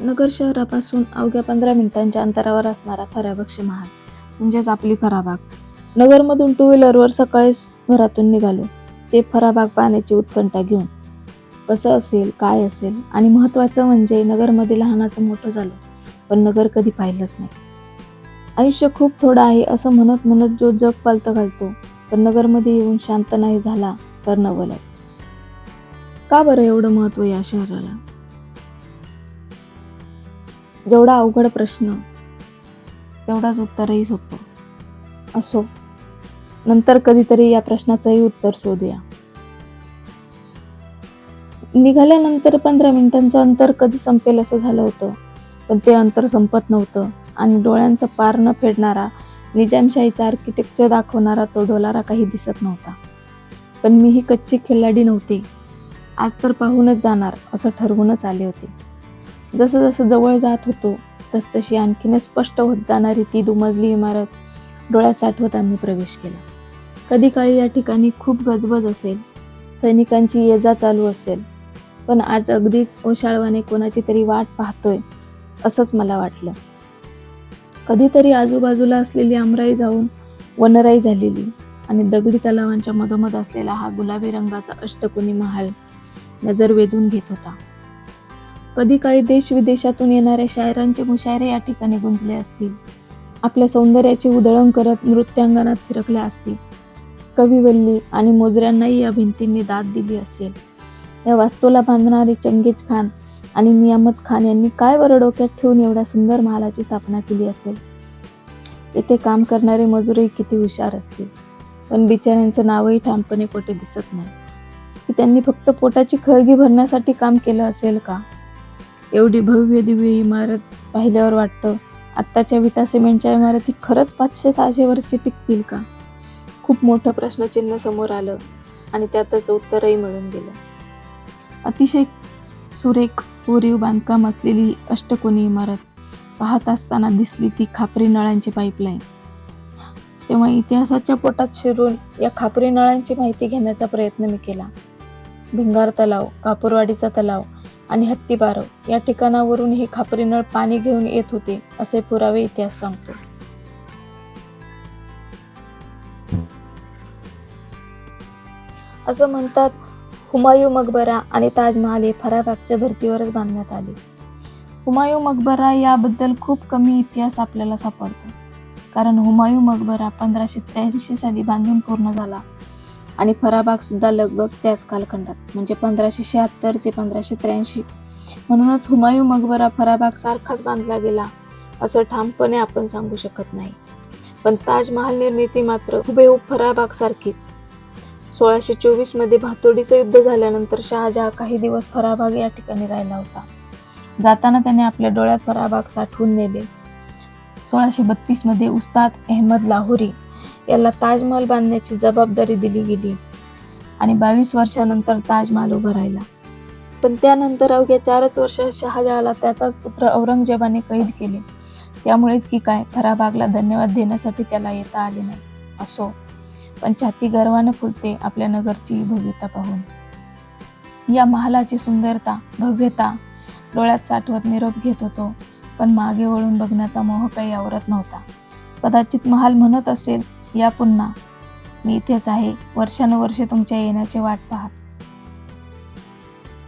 नगर शहरापासून अवघ्या पंधरा मिनिटांच्या अंतरावर असणारा फराबक्ष महाल म्हणजेच आपली फराबाग नगरमधून टू व्हीलरवर सकाळीच घरातून निघालो. ते फराबाग पाहण्याची उत्कंठा घेऊन. कसं असेल काय असेल आणि महत्त्वाचं म्हणजे नगरमध्ये लहानाचं मोठं झालो पण नगर कधी पाहिलंच नाही. आयुष्य खूप थोडं आहे असं म्हणत म्हणत जो जग पालतं घालतो पण नगरमध्ये येऊन शांत नाही झाला तर नवलच. का बरं एवढं महत्त्व या शहराला? जेवढा अवघड प्रश्न तेवढाच उत्तरही सोपं. असो. नंतर कधीतरी या प्रश्नाचंही उत्तर शोधूया. निघाल्यानंतर पंधरा मिनिटांचं अंतर कधी संपेल असं झालं होतं. पण ते अंतर संपत नव्हतं आणि डोळ्यांचं पार न फेडणारा निजामशाहीचा आर्किटेक्चर दाखवणारा तो डोलारा काही दिसत नव्हता. पण मी ही कच्ची खिल्लाडी नव्हती. आज तर पाहूनच जाणार असं ठरवूनच आले होते. जसं जसं जवळ जात होतो तसतशी आणखीनच स्पष्ट होत जाणारी ती दुमजली इमारत डोळ्यात साठवत आम्ही प्रवेश केला. कधी काळी या ठिकाणी खूप गजबज असेल सैनिकांची ये जा चालू असेल पण आज अगदीच ओशाळवाने कोणाची तरी वाट पाहतोय असंच मला वाटलं. कधीतरी आजूबाजूला असलेली आमराई जाऊन वनराई झालेली आणि दगडी तलावांच्या मधोमध असलेला हा गुलाबी रंगाचा अष्टकोनी महाल नजर वेधून घेत होता. कधी काही देश विदेशातून येणाऱ्या शायरांचे मुशायरे या ठिकाणी गुंजले असतील. आपल्या सौंदर्याची उधळण करत नृत्यांगणात थिरकल्या असतील. कविवल्ली आणि मोजऱ्यांनाही या भिंतींनी दाद दिली असेल. या वास्तूला बांधणारे चंगेज खान आणि नियामत खान यांनी काय वर डोक्यात ठेवून एवढ्या सुंदर महालाची स्थापना केली असेल? येथे काम करणारे मजूरही किती हुशार असतील. पण बिचाऱ्यांचं नावही ठामपणे कोठे दिसत नाही. की त्यांनी फक्त पोटाची खळगी भरण्यासाठी काम केलं असेल का? एवढी भव्य दिव्य इमारत पाहिल्यावर वाटतं आत्ताच्या विटा सिमेंटच्या इमारती खरंच पाचशे सहाशे वर्षे टिकतील का? खूप मोठं प्रश्नचिन्ह समोर आलं आणि त्यातच उत्तरही मिळून गेलं. अतिशय सुरेख कोरीव बांधकाम असलेली अष्टकोनी इमारत पाहत असताना दिसली ती खापरी नळांची पाईपलाईन तेव्हा इतिहासाच्या पोटात शिरून या खापरी नळांची माहिती घेण्याचा प्रयत्न मी केला. भिंगार तलाव कापूरवाडीचा तलाव आणि हत्तीबारव. या ठिकाणावरून हे खापरी नळ पाणी घेऊन येत होते असे पुरावे इतिहास सांगतो. असं म्हणतात हुमायू मकबरा आणि ताजमहाल हे फराबागच्या धर्तीवरच बांधण्यात आले. हुमायू मकबरा याबद्दल खूप कमी इतिहास आपल्याला सापडतो. कारण हुमायू मकबरा पंधराशे त्र्याऐंशी साली बांधून पूर्ण झाला. आणि फराबागसुद्धा लगभग त्याच कालखंडात म्हणजे पंधराशे शहात्तर ते पंधराशे त्र्याऐंशी. म्हणूनच हुमायूं मकबरा फराबाग सारखाच बांधला गेला असं ठामपणे आपण सांगू शकत नाही. पण ताजमहाल निर्मिती मात्र हुबेहूब फराबाग सारखीच. सोळाशे चोवीसमध्ये भातोडीचं युद्ध झाल्यानंतर शहाजहा काही दिवस फराबाग या ठिकाणी राहिला होता. जाताना त्याने आपल्या डोळ्यात फराबाग साठवून नेले. सोळाशे बत्तीसमध्ये उस्ताद अहमद लाहोरी याला ताजमहल बांधण्याची जबाबदारी दिली गेली. आणि बावीस वर्षानंतर ताजमहाल उभा राहिला. पण त्यानंतर अवघ्या चारच वर्ष शहाजहाला त्याचाच पुत्र औरंगजेबाने कैद केले. त्यामुळेच की काय फराबागला धन्यवाद देण्यासाठी त्याला येता आले नाही असो. पण छाती गर्वानं फुलते आपल्या नगरची भव्यता पाहून. या महालाची सुंदरता भव्यता डोळ्यात साठवत निरोप घेत होतो पण मागे वळून बघण्याचा मोह काही आवरत नव्हता. कदाचित महाल म्हणत असेल या पुन्हा. मी इथेच आहे. वर्षानुवर्षे तुमच्या येण्याची वाट पाहत.